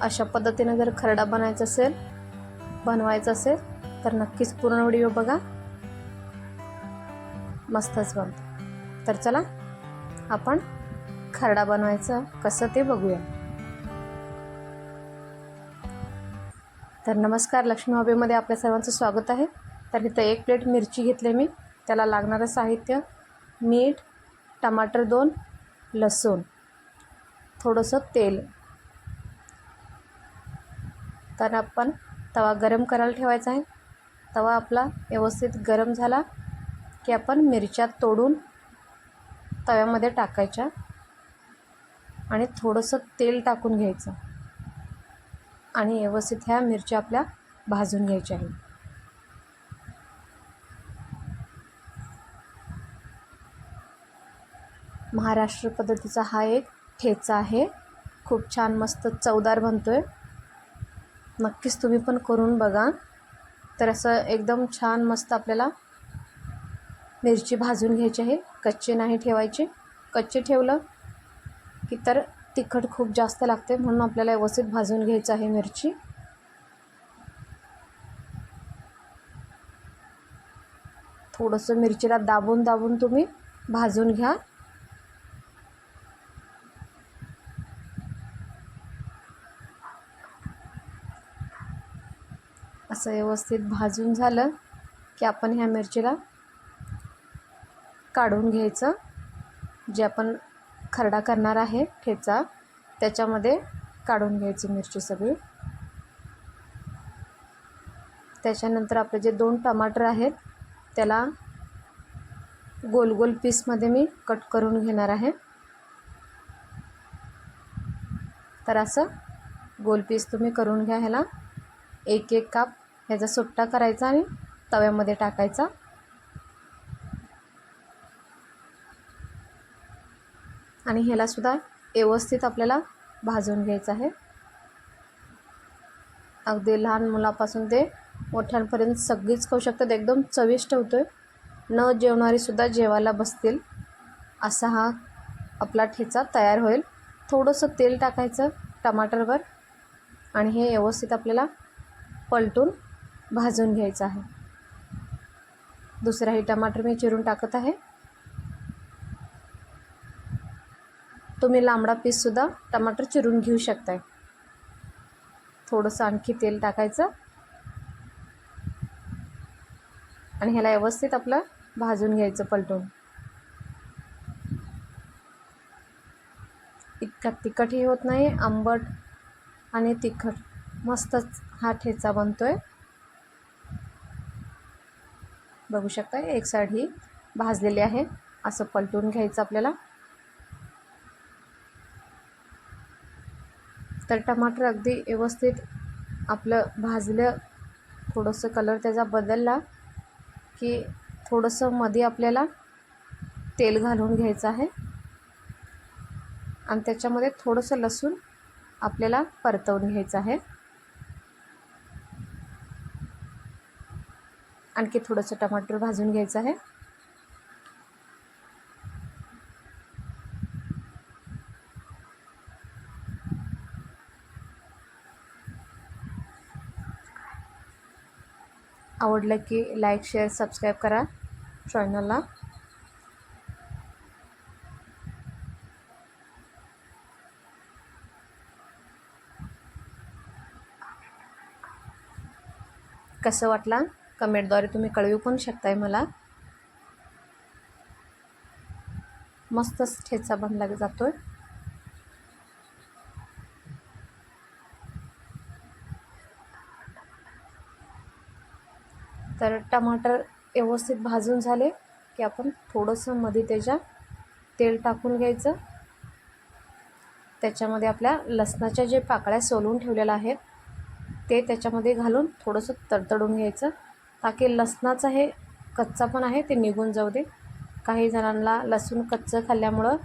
अशा पद्धतीनं जर खरडा बनायचा असेल बनवायचा असेल तर नक्कीच पूर्ण व्हिडिओ बघा. मस्तच बनतो. तर चला आपण खरडा बनवायचं कसं ते बघूया. तर नमस्कार लक्ष्मी हॉबीमध्ये आपल्या सर्वांचं स्वागत आहे. तर इथं एक प्लेट मिरची घेतली मी. त्याला लागणारं साहित्य मीठ टमाटर दोन लसूण. थोडंसं तेल. तर आपण तवा गरम करायला ठेवायचा आहे. तवा आपला व्यवस्थित गरम झाला की आपण मिरच्या तोडून तव्यामध्ये टाकायच्या आणि थोडंसं तेल टाकून घ्यायचं आणि व्यवस्थित ह्या मिरच्या आपल्या भाजून घ्यायच्या आहेत. महाराष्ट्र पद्धतीचा हा एक ठेचा आहे. खूप छान मस्त चवदार बनतो आहे नक्कीच तुम्ही पण करून बघा. तर असं एकदम छान मस्त आपल्याला मिरची भाजून घ्यायची आहे. कच्चे नाही ठेवायचे. कच्चे ठेवलं की तर तिखट खूप जास्त लागते म्हणून आपल्याला व्यवस्थित भाजून घ्यायचं आहे मिरची. थोडंसं मिरचीला दाबून दाबून तुम्ही भाजून घ्या. असं व्यवस्थित भाजून झालं की आपण ह्या मिरचीला काढून घ्यायचं. जे आपण खरडा करणार आहे ठेचा त्याच्यामध्ये काढून घ्यायची मिरची सगळी. त्याच्यानंतर आपले जे दोन टमाटर आहेत त्याला गोल गोल पीसमध्ये मी कट करून घेणार आहे. तर असं गोल पीस तुम्ही करून घ्या ह्याला. एक एक काप ह्याचा सुट्टा करायचा आणि तव्यामध्ये टाकायचा. आणि ह्यालासुद्धा व्यवस्थित आपल्याला भाजून घ्यायचं आहे. अगदी लहान मुलापासून ते मोठ्यांपर्यंत सगळीच खाऊ शकतात. एकदम चविष्ट होतो आहे न जेवणारीसुद्धा जेवायला बसतील. असा हा आपला ठेचा तयार होईल. थोडंसं तेल टाकायचं टमाटरवर आणि हे व्यवस्थित आपल्याला पलटून भाजून घ्यायचं आहे. दुसराही टमाटर मी चिरून टाकत आहे. तुम्ही लांबडा पीससुद्धा टमाटर चिरून घेऊ शकताय. थोडंसं आणखी तेल टाकायचं. आणि ह्याला व्यवस्थित आपलं भाजून घ्यायचं पलटून. इतका तिखटही होत नाही आंबट आणि तिखट. मस्तच हा ठेचा बनतो आहे बघू शकता एक साईड ही भाजलेली आहे. असं पलटून घ्यायचं आपल्याला. तर टमाटर अगदी व्यवस्थित आपलं भाजलं. थोडंसं कलर त्याचा बदलला की थोडंसं मध्ये आपल्याला तेल घालून घ्यायचं आहे. आणि त्याच्यामध्ये थोडंसं लसूण आपल्याला परतवून घ्यायचं आहे. आणखी थोडंसं टमाटर भाजून घ्यायचं आहे. आवडलं की लाईक शेअर सबस्क्राईब करा चॅनलला. कसं वाटला? कमेंटद्वारे तुम्ही कळवू पण शकताय मला. मस्तच ठेचा बनला जातोय. तर टमाटर व्यवस्थित भाजून झाले की आपण थोडंसं मध्ये त्याच्या तेल टाकून घ्यायचं. त्याच्यामध्ये आपल्या लसणाच्या जे पाकळ्या सोलून ठेवलेल्या आहेत ते त्याच्यामध्ये घालून थोडंसं तडतडून घ्यायचं. ताकी लसणाचं हे कच्चा पण आहे ते निघून जाऊ दे. काही जणांना लसूण कच्चं खाल्ल्यामुळं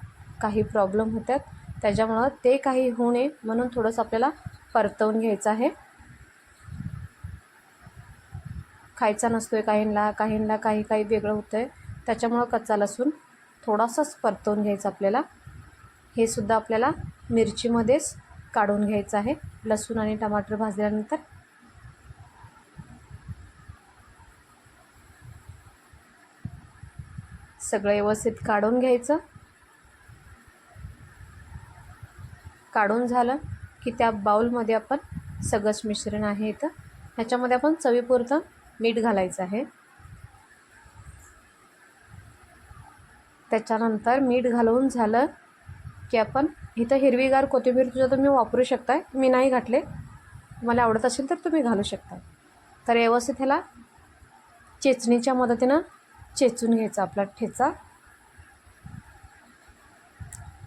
काही प्रॉब्लेम होतात. त्याच्यामुळं ते काही होऊ नये म्हणून थोडंसं आपल्याला परतवून घ्यायचं आहे. खायचा नसतो आहे काहींना काहींना काही काही वेगळं होतं आहे त्याच्यामुळं कच्चा लसूण थोडासाच परतवून घ्यायचा आपल्याला. हे सुद्धा आपल्याला मिरचीमध्येच काढून घ्यायचं आहे. लसूण आणि टमाटर भाजल्यानंतर सगळं व्यवस्थित काढून घ्यायचं. काढून झालं की त्या बाऊलमध्ये आपण सगळंच मिश्रण आहे इथं. ह्याच्यामध्ये आपण चवीपुरतं मीठ घालायचं आहे. त्याच्यानंतर मीठ घालवून झालं की आपण इथं हिरवीगार कोथिंबीर तुझं तुम्ही वापरू शकताय. मी नाही घातले. तुम्हाला आवडत असेल तर तुम्ही घालू शकता तर व्यवस्थित ह्याला चेचणीच्या मदतीनं चेचून घ्यायचा आपला ठेचा.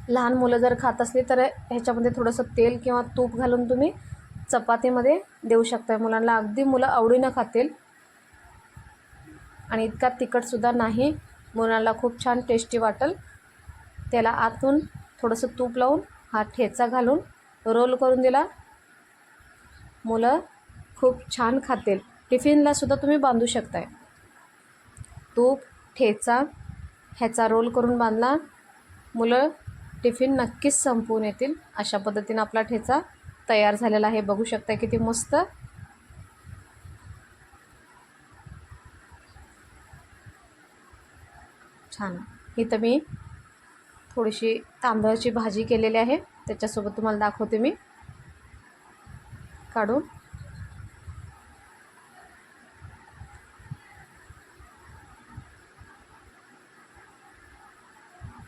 लहान मुलं जर खात असली तर ह्याच्यामध्ये थोडंसं तेल किंवा तूप घालून तुम्ही चपातीमध्ये देऊ शकता मुलांना अगदी मुलं आवडीनं खातील. आणि इतका तिखटसुद्धा नाही. मुलांना खूप छान टेस्टी वाटेल. त्याला आतून थोडंसं तूप लावून हा ठेचा घालून रोल करून दिला. मुलं खूप छान खातील. टिफिनलासुद्धा तुम्ही बांधू शकताय. तूप ठेचा ह्याचा रोल करून बांधला. मुलं टिफिन नक्कीच संपवून येतील. अशा पद्धतीनं आपला ठेचा तयार झालेला आहे. बघू शकता किती मस्त. छान. इथं मी थोडीशी तांदळाची भाजी केलेली आहे. त्याच्यासोबत तुम्हाला दाखवते मी. काढून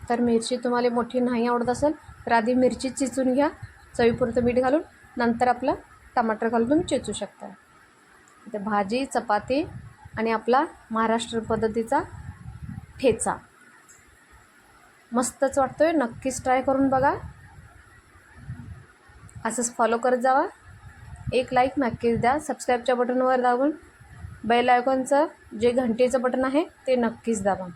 तर मिरची तुम्हाला मोठी नाही आवडत असेल तर आधी मिरची चिचून घ्या. चवीपुरतं मीठ घालून नंतर आपलं टमाटर घालून तुम्ही चिचू शकता. इथे भाजी चपाती आणि आपला महाराष्ट्र पद्धतीचा ठेचा. मस्तच वाटतोय नक्कीच ट्राय करून बघा. असंच फॉलो करत जावा. एक लाईक नक्कीच द्या. सबस्क्राईबच्या बटनवर दाबून बेल आयकॉनचं जे घंटेचं बटन आहे ते नक्कीच दाबा.